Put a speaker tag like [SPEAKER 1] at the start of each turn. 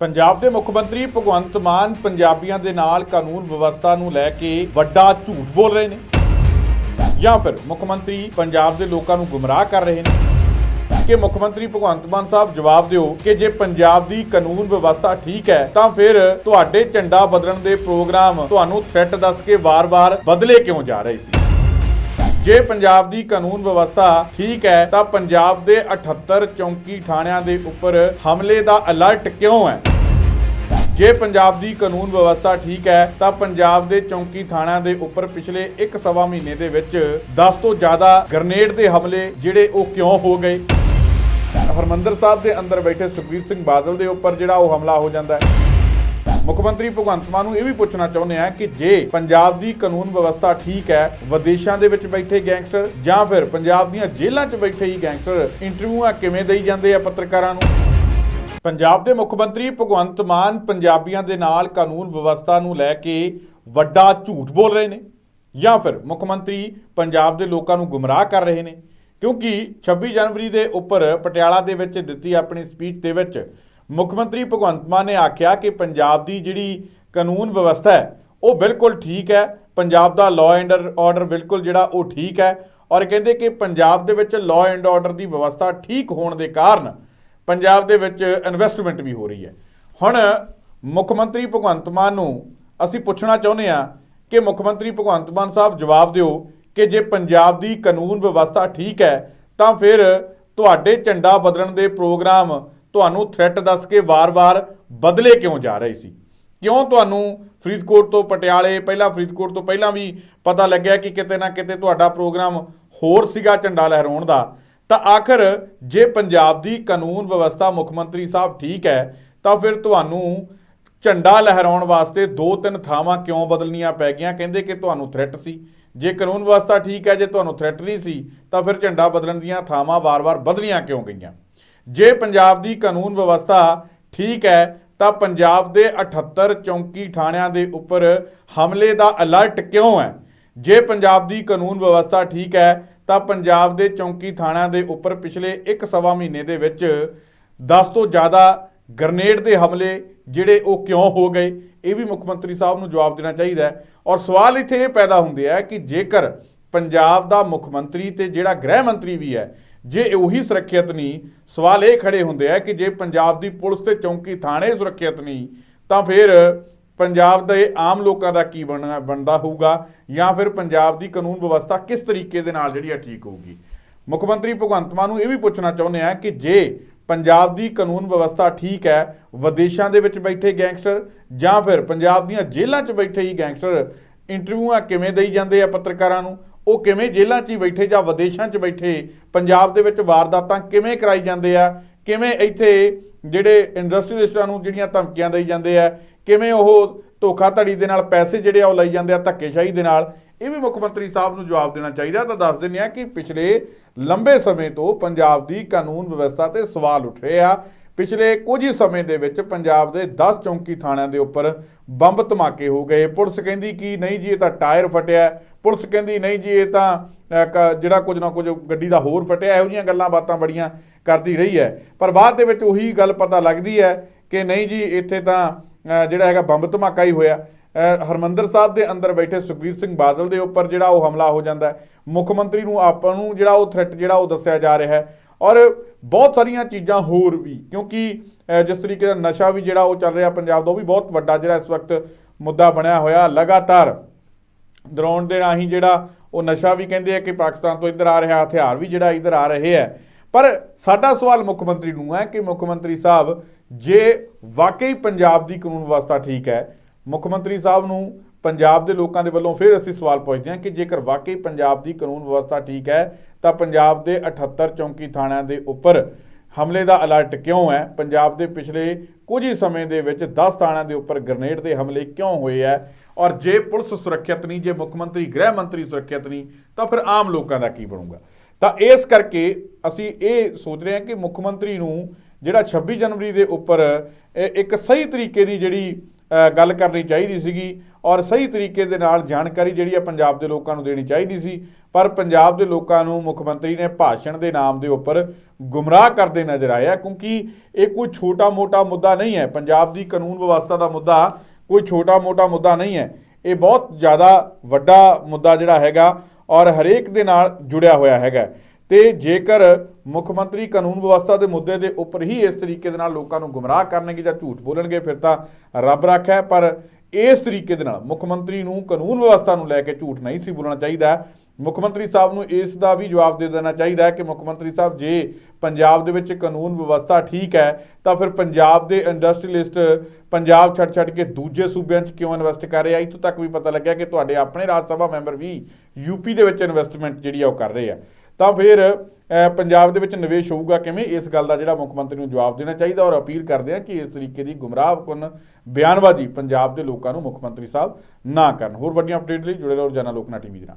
[SPEAKER 1] ਪੰਜਾਬ ਦੇ ਮੁੱਖ ਮੰਤਰੀ ਭਗਵੰਤ ਮਾਨ ਪੰਜਾਬੀਆਂ ਦੇ ਨਾਲ ਕਾਨੂੰਨ ਵਿਵਸਥਾ ਨੂੰ ਲੈ ਕੇ ਵੱਡਾ ਝੂਠ ਬੋਲ ਰਹੇ ਨੇ। ਜਾਂ ਫਿਰ ਮੁੱਖ ਮੰਤਰੀ ਪੰਜਾਬ ਦੇ ਲੋਕਾਂ ਨੂੰ ਗੁੰਮਰਾਹ ਕਰ ਰਹੇ ਨੇ। ਕਿ ਮੁੱਖ ਮੰਤਰੀ ਭਗਵੰਤ ਮਾਨ ਸਾਹਿਬ ਜਵਾਬ ਦਿਓ ਕਿ ਜੇ ਪੰਜਾਬ ਦੀ ਕਾਨੂੰਨ ਵਿਵਸਥਾ ਠੀਕ ਹੈ, ਤਾਂ ਫਿਰ ਤੁਹਾਡੇ ਝੰਡਾ ਬਦਲਣ ਦੇ ਪ੍ਰੋਗਰਾਮ ਤੁਹਾਨੂੰ ਥ੍ਰੈਟ ਦੱਸ ਕੇ ਵਾਰ-ਵਾਰ ਬਦਲੇ ਕਿਉਂ ਜਾ ਰਹੇ ਸੀ? ਜੇ ਪੰਜਾਬ ਦੀ ਕਾਨੂੰਨ ਵਿਵਸਥਾ ਠੀਕ ਹੈ, ਤਾਂ ਪੰਜਾਬ ਦੇ 78 ਚੌਂਕੀ ਥਾਣਿਆਂ ਦੇ ਉੱਪਰ ਹਮਲੇ ਦਾ ਅਲਰਟ ਕਿਉਂ ਹੈ? ਜੇ ਪੰਜਾਬ ਦੀ ਕਾਨੂੰਨ ਵਿਵਸਥਾ ਠੀਕ ਹੈ, ਤਾਂ ਪੰਜਾਬ ਦੇ ਚੌਂਕੀ ਥਾਣਿਆਂ ਦੇ ਉੱਪਰ ਪਿਛਲੇ 1 ਸਵਾ ਮਹੀਨੇ ਦੇ ਵਿੱਚ 10 ਤੋਂ ਜ਼ਿਆਦਾ ਗ੍ਰਨੇਡ ਦੇ ਹਮਲੇ ਜਿਹੜੇ ਉਹ ਕਿਉਂ ਹੋ ਗਏ? ਹਰਮੰਦਰ ਸਾਹਿਬ ਦੇ ਅੰਦਰ ਬੈਠੇ ਸੁਖਬੀਰ ਸਿੰਘ ਬਾਦਲ ਦੇ ਉੱਪਰ ਜਿਹੜਾ ਉਹ ਹਮਲਾ ਹੋ ਜਾਂਦਾ ਹੈ। ਮੁੱਖ ਮੰਤਰੀ ਭਗਵੰਤ ਮਾਨ ਨੂੰ ਇਹ ਵੀ ਪੁੱਛਣਾ ਚਾਹੁੰਦੇ ਆ ਕਿ ਜੇ ਪੰਜਾਬ ਦੀ ਕਾਨੂੰਨ ਵਿਵਸਥਾ ਠੀਕ ਹੈ, ਵਿਦੇਸ਼ਾਂ ਦੇ ਵਿੱਚ ਬੈਠੇ ਗੈਂਗਸਟਰ ਜਾਂ ਫਿਰ ਪੰਜਾਬ ਦੀਆਂ ਜੇਲ੍ਹਾਂ 'ਚ ਬੈਠੇ ਹੀ ਗੈਂਗਸਟਰ, ਇੰਟਰਵਿਊਆਂ ਕਿਵੇਂ ਦੇਈ ਜਾਂਦੇ ਆ ਪੱਤਰਕਾਰਾਂ ਨੂੰ? ਪੰਜਾਬ ਦੇ ਮੁੱਖ ਮੰਤਰੀ ਭਗਵੰਤ ਮਾਨ ਪੰਜਾਬੀਆਂ ਦੇ ਨਾਲ ਕਾਨੂੰਨ ਵਿਵਸਥਾ ਨੂੰ ਲੈ ਕੇ ਵੱਡਾ ਝੂਠ ਬੋਲ ਰਹੇ ਨੇ ਜਾਂ ਫਿਰ ਮੁੱਖ ਮੰਤਰੀ ਪੰਜਾਬ ਦੇ ਲੋਕਾਂ ਨੂੰ ਗੁੰਮਰਾਹ ਕਰ ਰਹੇ ਨੇ। ਕਿਉਂਕਿ 26 ਜਨਵਰੀ ਦੇ ਉੱਪਰ ਪਟਿਆਲਾ ਦੇ ਵਿੱਚ ਦਿੱਤੀ ਆਪਣੀ ਸਪੀਚ ਦੇ ਵਿੱਚ ਮੁੱਖ ਮੰਤਰੀ ਭਗਵੰਤ ਮਾਨ ਨੇ ਆਖਿਆ ਕਿ ਪੰਜਾਬ ਦੀ ਜਿਹੜੀ ਕਾਨੂੰਨ ਵਿਵਸਥਾ ਹੈ, ਉਹ ਬਿਲਕੁਲ ਠੀਕ ਹੈ। ਪੰਜਾਬ ਦਾ ਲਾਅ ਐਂਡ ਆਰਡਰ ਬਿਲਕੁਲ ਜਿਹੜਾ, ਉਹ ਠੀਕ ਹੈ। ਔਰ ਕਹਿੰਦੇ ਕਿ ਪੰਜਾਬ ਦੇ ਵਿੱਚ ਲਾਅ ਐਂਡ ਆਰਡਰ ਦੀ ਵਿਵਸਥਾ ਠੀਕ ਹੋਣ ਦੇ ਕਾਰਨ ਪੰਜਾਬ ਦੇ ਵਿੱਚ ਇਨਵੈਸਟਮੈਂਟ ਵੀ ਹੋ ਰਹੀ ਹੈ। ਹੁਣ ਮੁੱਖ ਮੰਤਰੀ ਭਗਵੰਤ ਮਾਨ ਨੂੰ ਅਸੀਂ ਪੁੱਛਣਾ ਚਾਹੁੰਦੇ ਆ ਕਿ ਮੁੱਖ ਮੰਤਰੀ ਭਗਵੰਤ ਮਾਨ ਸਾਹਿਬ ਜਵਾਬ ਦਿਓ ਕਿ ਜੇ ਪੰਜਾਬ ਦੀ ਕਾਨੂੰਨ ਵਿਵਸਥਾ ਠੀਕ ਹੈ, ਤਾਂ ਫਿਰ ਤੁਹਾਡੇ ਝੰਡਾ ਬਦਲਣ ਦੇ ਪ੍ਰੋਗਰਾਮ ਤੁਹਾਨੂੰ ਥ੍ਰੈਟ ਦੱਸ ਕੇ ਵਾਰ-ਵਾਰ ਬਦਲੇ ਕਿਉਂ ਜਾ ਰਹੇ ਸੀ? ਕਿਉਂ ਤੁਹਾਨੂੰ ਫਰੀਦਕੋਟ ਤੋਂ ਪਟਿਆਲੇ, ਪਹਿਲਾਂ ਫਰੀਦਕੋਟ ਤੋਂ ਪਹਿਲਾਂ ਵੀ ਪਤਾ ਲੱਗਿਆ ਕਿ ਕਿਤੇ ਨਾ ਕਿਤੇ ਤੁਹਾਡਾ ਪ੍ਰੋਗਰਾਮ ਹੋਰ ਸੀਗਾ ਝੰਡਾ ਲਹਿਰਾਉਣ ਦਾ? ਤਾਂ ਆਖਰ ਜੇ ਪੰਜਾਬ ਦੀ ਕਾਨੂੰਨ ਵਿਵਸਥਾ ਮੁੱਖ ਮੰਤਰੀ ਸਾਹਿਬ ਠੀਕ ਹੈ, ਤਾਂ ਫਿਰ ਤੁਹਾਨੂੰ ਝੰਡਾ ਲਹਿਰਾਉਣ ਵਾਸਤੇ ਦੋ ਤਿੰਨ ਥਾਵਾਂ ਕਿਉਂ ਬਦਲਣੀਆਂ ਪੈ ਗਈਆਂ? ਕਹਿੰਦੇ ਕਿ ਤੁਹਾਨੂੰ ਥ੍ਰੈਟ ਸੀ। ਜੇ ਕਾਨੂੰਨ ਵਿਵਸਥਾ ਠੀਕ ਹੈ, ਜੇ ਤੁਹਾਨੂੰ ਥ੍ਰੈਟ ਨਹੀਂ ਸੀ, ਤਾਂ ਫਿਰ ਝੰਡਾ ਬਦਲਣ ਦੀਆਂ ਥਾਵਾਂ ਵਾਰ-ਵਾਰ ਬਦਲੀਆਂ ਕਿਉਂ ਗਈਆਂ? ਜੇ ਪੰਜਾਬ ਦੀ ਕਾਨੂੰਨ ਵਿਵਸਥਾ ਠੀਕ ਹੈ, ਤਾਂ ਪੰਜਾਬ ਦੇ 78 ਚੌਂਕੀ ਥਾਣਿਆਂ ਦੇ ਉੱਪਰ ਹਮਲੇ ਦਾ ਅਲਰਟ ਕਿਉਂ ਹੈ? ਜੇ ਪੰਜਾਬ ਦੀ ਕਾਨੂੰਨ ਵਿਵਸਥਾ ਠੀਕ ਹੈ, ਤਾਂ ਪੰਜਾਬ ਦੇ ਚੌਂਕੀ ਥਾਣਿਆਂ ਦੇ ਉੱਪਰ ਪਿਛਲੇ 1 ਸਵਾ ਮਹੀਨੇ ਦੇ ਵਿੱਚ 10 ਤੋਂ ਜ਼ਿਆਦਾ ਗ੍ਰਨੇਡ ਦੇ ਹਮਲੇ ਜਿਹੜੇ ਉਹ ਕਿਉਂ ਹੋ ਗਏ? ਇਹ ਵੀ ਮੁੱਖ ਮੰਤਰੀ ਸਾਹਿਬ ਨੂੰ ਜਵਾਬ ਦੇਣਾ ਚਾਹੀਦਾ ਔਰ ਸਵਾਲ ਇੱਥੇ ਇਹ ਪੈਦਾ ਹੁੰਦੇ ਆ ਕਿ ਜੇਕਰ ਪੰਜਾਬ ਦਾ ਮੁੱਖ ਮੰਤਰੀ ਤੇ ਜਿਹੜਾ ਗ੍ਰਹਿ ਮੰਤਰੀ ਵੀ ਹੈ ਜੇ ਉਹੀ ਸੁਰੱਖਿਅਤ ਨਹੀਂ, ਸਵਾਲ ਇਹ ਖੜੇ ਹੁੰਦੇ ਆ ਕਿ ਜੇ ਪੰਜਾਬ ਦੀ ਪੁਲਿਸ ਤੇ ਚੌਂਕੀ ਥਾਣੇ ਸੁਰੱਖਿਅਤ ਨਹੀਂ, ਤਾਂ ਫਿਰ ਪੰਜਾਬ ਦੇ ਆਮ ਲੋਕਾਂ ਦਾ ਕੀ ਬਣਨਾ, ਬਣਦਾ ਹੋਊਗਾ? ਜਾਂ ਫਿਰ ਪੰਜਾਬ ਦੀ ਕਾਨੂੰਨ ਵਿਵਸਥਾ ਕਿਸ ਤਰੀਕੇ ਦੇ ਨਾਲ ਜਿਹੜੀ ਆ ਠੀਕ ਹੋਊਗੀ? ਮੁੱਖ ਮੰਤਰੀ ਭਗਵੰਤ ਮਾਨ ਨੂੰ ਇਹ ਵੀ ਪੁੱਛਣਾ ਚਾਹੁੰਦੇ ਆ ਕਿ ਜੇ ਪੰਜਾਬ ਦੀ ਕਾਨੂੰਨ ਵਿਵਸਥਾ ਠੀਕ ਹੈ, ਵਿਦੇਸ਼ਾਂ ਦੇ ਵਿੱਚ ਬੈਠੇ ਗੈਂਗਸਟਰ ਜਾਂ ਫਿਰ ਪੰਜਾਬ ਦੀਆਂ ਜੇਲ੍ਹਾਂ 'ਚ ਬੈਠੇ ਹੀ ਗੈਂਗਸਟਰ, ਇੰਟਰਵਿਊਆਂ ਕਿਵੇਂ ਦੇਈ ਜਾਂਦੇ ਆ ਪੱਤਰਕਾਰਾਂ ਨੂੰ? ਉਹ ਕਿਵੇਂ ਜੇਲ੍ਹਾਂ 'ਚ ਹੀ ਬੈਠੇ ਜਾਂ ਵਿਦੇਸ਼ਾਂ 'ਚ ਬੈਠੇ, ਪੰਜਾਬ ਦੇ ਵਿੱਚ ਵਾਰਦਾਤਾਂ ਕਿਵੇਂ ਕਰਾਈ ਜਾਂਦੇ ਆ, ਕਿਵੇਂ ਇੱਥੇ ਜਿਹੜੇ ਇੰਡਸਟਰੀਅਲਿਸਟਾਂ ਨੂੰ ਜਿਹੜੀਆਂ ਧਮਕੀਆਂ ਦੇਈ ਜਾਂਦੇ ਆ, ਕਿਵੇਂ ਉਹ ਧੋਖਾਧੜੀ ਦੇ ਨਾਲ ਪੈਸੇ ਜਿਹੜੇ ਆ ਉਹ ਲਈ ਜਾਂਦੇ ਆ ਧੱਕੇਸ਼ਾਹੀ ਦੇ ਨਾਲ, ਇਹ ਵੀ ਮੁੱਖ ਮੰਤਰੀ ਸਾਹਿਬ ਨੂੰ ਜਵਾਬ ਦੇਣਾ ਚਾਹੀਦਾ। ਤਾਂ ਦੱਸ ਦਿੰਦੇ ਆ ਕਿ ਪਿਛਲੇ ਲੰਬੇ ਸਮੇਂ ਤੋਂ ਪੰਜਾਬ ਦੀ ਕਾਨੂੰਨ ਵਿਵਸਥਾ ਤੇ ਸਵਾਲ ਉੱਠ ਰਹੇ ਆ। ਪਿਛਲੇ ਕੁਝ ਹੀ ਸਮੇਂ ਦੇ ਵਿੱਚ ਪੰਜਾਬ ਦੇ 10 ਚੌਂਕੀ ਥਾਣਿਆਂ ਦੇ ਉੱਪਰ ਬੰਬ ਧਮਾਕੇ ਹੋ ਗਏ। ਪੁਲਿਸ ਕਹਿੰਦੀ ਕਿ ਨਹੀਂ ਜੀ ਇਹ ਤਾਂ ਟਾਇਰ ਫਟਿਆ ਪੁਲਿਸ ਕਹਿੰਦੀ ਨਹੀਂ ਜੀ ਇਹ ਤਾਂ ਕ- ਜਿਹੜਾ ਕੁਝ ਨਾ ਕੁਝ ਗੱਡੀ ਦਾ ਹੋਰ ਫਟਿਆ ਇਹੋ ਜਿਹੀਆਂ ਗੱਲਾਂ ਬਾਤਾਂ ਬੜੀਆਂ ਕਰਦੀ ਰਹੀ ਹੈ। ਪਰ ਬਾਅਦ ਦੇ ਵਿੱਚ ਉਹੀ ਗੱਲ ਪਤਾ ਲੱਗਦੀ ਹੈ ਕਿ ਨਹੀਂ ਜੀ ਇੱਥੇ ਤਾਂ ਜਿਹੜਾ ਹੈਗਾ ਬੰਬ ਧਮਾਕਾ ਹੀ ਹੋਇਆ। ਅਹ, ਹਰਮੰਦਰ ਸਾਹਿਬ ਦੇ ਅੰਦਰ ਬੈਠੇ ਸੁਖਬੀਰ ਸਿੰਘ ਬਾਦਲ ਦੇ ਉੱਪਰ ਜਿਹੜਾ ਉਹ ਹਮਲਾ ਹੋ ਜਾਂਦਾ ਮੁੱਖ ਮੰਤਰੀ ਨੂੰ ਆਪਾਂ ਨੂੰ ਜਿਹੜਾ ਉਹ ਥ੍ਰੈਟ ਜਿਹੜਾ ਉਹ ਦੱਸਿਆ ਜਾ ਰਿਹਾ ਹੈ। ਔਰ ਬਹੁਤ ਸਾਰੀਆਂ ਚੀਜ਼ਾਂ ਹੋਰ ਵੀ, ਕਿਉਂਕਿ ਜਿਸ ਤਰੀਕੇ ਦਾ ਨਸ਼ਾ ਵੀ ਜਿਹੜਾ ਉਹ ਚੱਲ ਰਿਹਾ ਪੰਜਾਬ ਦਾ, ਉਹ ਵੀ ਬਹੁਤ ਵੱਡਾ ਜਿਹੜਾ ਇਸ ਵਕਤ ਮੁੱਦਾ ਬਣਿਆ ਹੋਇਆ ਲਗਾਤਾਰ। ਡਰੋਨ ਦੇ ਰਾਹੀਂ ਜਿਹੜਾ ਉਹ ਨਸ਼ਾ ਵੀ ਕਹਿੰਦੇ ਆ ਕਿ ਪਾਕਿਸਤਾਨ ਤੋਂ ਇੱਧਰ ਆ ਰਿਹਾ, ਹਥਿਆਰ ਵੀ ਜਿਹੜਾ ਇੱਧਰ ਆ ਰਹੇ ਹੈ ਪਰ ਸਾਡਾ ਸਵਾਲ ਮੁੱਖ ਮੰਤਰੀ ਨੂੰ ਹੈ ਕਿ ਮੁੱਖ ਮੰਤਰੀ ਸਾਹਿਬ, ਜੇ ਵਾਕਈ ਪੰਜਾਬ ਦੀ ਕਾਨੂੰਨ ਵਿਵਸਥਾ ਠੀਕ ਹੈ, ਮੁੱਖ ਮੰਤਰੀ ਸਾਹਿਬ ਨੂੰ ਪੰਜਾਬ ਦੇ ਲੋਕਾਂ ਦੇ ਵੱਲੋਂ ਫਿਰ ਅਸੀਂ ਸਵਾਲ ਪੁੱਛਦੇ ਹਾਂ ਕਿ ਜੇਕਰ ਵਾਕਈ ਪੰਜਾਬ ਦੀ ਕਾਨੂੰਨ ਵਿਵਸਥਾ ਠੀਕ ਹੈ, ਤਾਂ ਪੰਜਾਬ ਦੇ 78 ਚੌਂਕੀ ਥਾਣਿਆਂ ਦੇ ਉੱਪਰ ਹਮਲੇ ਦਾ ਅਲਰਟ ਕਿਉਂ ਹੈ? ਪੰਜਾਬ ਦੇ ਪਿਛਲੇ ਕੁਝ ਹੀ ਸਮੇਂ ਦੇ ਵਿੱਚ 10 ਥਾਣਿਆਂ ਦੇ ਉੱਪਰ ਗ੍ਰਨੇਡ ਦੇ ਹਮਲੇ ਕਿਉਂ ਹੋਏ ਹੈ? ਔਰ ਜੇ ਪੁਲਿਸ ਸੁਰੱਖਿਅਤ ਨਹੀਂ, ਜੇ ਮੁੱਖ ਮੰਤਰੀ, ਗ੍ਰਹਿ ਮੰਤਰੀ ਸੁਰੱਖਿਅਤ ਨਹੀਂ, ਤਾਂ ਫਿਰ ਆਮ ਲੋਕਾਂ ਦਾ ਕੀ ਬਣੂਗਾ? ਤਾਂ ਇਸ ਕਰਕੇ ਅਸੀਂ ਇਹ ਸੋਚ ਰਹੇ ਹਾਂ ਕਿ ਮੁੱਖ ਮੰਤਰੀ ਨੂੰ ਜਿਹੜਾ 26 ਜਨਵਰੀ ਦੇ ਉੱਪਰ ਇੱਕ ਸਹੀ ਤਰੀਕੇ ਦੀ ਜਿਹੜੀ ਗੱਲ ਕਰਨੀ ਚਾਹੀਦੀ ਸੀਗੀ ਔਰ ਸਹੀ ਤਰੀਕੇ ਦੇ ਨਾਲ ਜਾਣਕਾਰੀ ਜਿਹੜੀ ਆ ਪੰਜਾਬ ਦੇ ਲੋਕਾਂ ਨੂੰ ਦੇਣੀ ਚਾਹੀਦੀ ਸੀ। ਪਰ ਪੰਜਾਬ ਦੇ ਲੋਕਾਂ ਨੂੰ ਮੁੱਖ ਮੰਤਰੀ ਨੇ ਭਾਸ਼ਣ ਦੇ ਨਾਮ ਦੇ ਉੱਪਰ ਗੁੰਮਰਾਹ ਕਰਦੇ ਨਜ਼ਰ ਆਇਆ ਕਿਉਂਕਿ ਇਹ ਕੋਈ ਛੋਟਾ-ਮੋਟਾ ਮੁੱਦਾ ਨਹੀਂ ਹੈ। ਪੰਜਾਬ ਦੀ ਕਾਨੂੰਨ ਵਿਵਸਥਾ ਦਾ ਮੁੱਦਾ ਕੋਈ ਛੋਟਾ-ਮੋਟਾ ਮੁੱਦਾ ਨਹੀਂ ਹੈ। ਇਹ ਬਹੁਤ ਜ਼ਿਆਦਾ ਵੱਡਾ ਮੁੱਦਾ ਜਿਹੜਾ ਹੈਗਾ ਔਰ ਹਰੇਕ ਦੇ ਨਾਲ ਜੁੜਿਆ ਹੋਇਆ ਹੈਗਾ। ਤੇ ਜੇਕਰ ਮੁੱਖ ਮੰਤਰੀ ਕਾਨੂੰਨ ਵਿਵਸਥਾ ਦੇ ਮੁੱਦੇ ਦੇ ਉੱਪਰ ਹੀ ਇਸ ਤਰੀਕੇ ਦੇ ਨਾਲ ਲੋਕਾਂ ਨੂੰ ਗੁੰਮਰਾਹ ਕਰਨਗੇ ਜਾਂ ਝੂਠ ਬੋਲਣਗੇ, ਫਿਰ ਤਾਂ ਰੱਬ ਰੱਖਾ ਪਰ ਇਸ ਤਰੀਕੇ ਦੇ ਨਾਲ ਮੁੱਖ ਮੰਤਰੀ ਨੂੰ ਕਾਨੂੰਨ ਵਿਵਸਥਾ ਨੂੰ ਲੈ ਕੇ ਝੂਠ ਨਹੀਂ ਸੀ ਬੋਲਣਾ ਚਾਹੀਦਾ। ਮੁੱਖ ਮੰਤਰੀ ਸਾਹਿਬ ਨੂੰ ਇਸ ਦਾ ਵੀ ਜਵਾਬ ਦੇ ਦੇਣਾ ਚਾਹੀਦਾ ਹੈ ਕਿ ਮੁੱਖ ਮੰਤਰੀ ਸਾਹਿਬ, ਜੇ ਪੰਜਾਬ ਦੇ ਵਿੱਚ ਕਾਨੂੰਨ ਵਿਵਸਥਾ ਠੀਕ ਹੈ, ਤਾਂ ਫਿਰ ਪੰਜਾਬ ਦੇ ਇੰਡਸਟਰੀਲਿਸਟ ਪੰਜਾਬ ਛੱਡ ਛੱਡ ਕੇ ਦੂਜੇ ਸੂਬਿਆਂ 'ਚ ਕਿਉਂ ਇਨਵੈਸਟ ਕਰ ਰਹੇ ਆ? ਇੱਥੋਂ ਤੱਕ ਵੀ ਪਤਾ ਲੱਗਿਆ ਕਿ ਤੁਹਾਡੇ ਆਪਣੇ ਰਾਜ ਸਭਾ ਮੈਂਬਰ ਵੀ ਯੂਪੀ ਦੇ ਵਿੱਚ ਇਨਵੈਸਟਮੈਂਟ ਜਿਹੜੀ ਆ ਉਹ ਕਰ ਰਹੇ ਆ। ਤਾਂ ਫਿਰ ਪੰਜਾਬ ਦੇ ਵਿੱਚ ਨਿਵੇਸ਼ ਹੋਊਗਾ ਕਿਵੇਂ? ਇਸ ਗੱਲ ਦਾ ਜਿਹੜਾ ਮੁੱਖ ਮੰਤਰੀ ਨੂੰ ਜਵਾਬ ਦੇਣਾ ਚਾਹੀਦਾ ਔਰ ਅਪੀਲ ਕਰਦੇ ਆ ਕਿ ਇਸ ਤਰੀਕੇ ਦੀ ਗੁੰਮਰਾਹਕੁਨ ਬਿਆਨਬਾਜ਼ੀ ਪੰਜਾਬ ਦੇ ਲੋਕਾਂ ਨੂੰ ਮੁੱਖ ਮੰਤਰੀ ਸਾਹਿਬ ਨਾ ਕਰਨ। ਹੋਰ ਵੱਡੀਆਂ ਅਪਡੇਟ ਲਈ ਜੁੜੇ ਰਹੋ ਰੋਜ਼ਾਨਾ ਲੋਕਨਾ ਟੀਵੀ ਦੇ ਨਾਲ।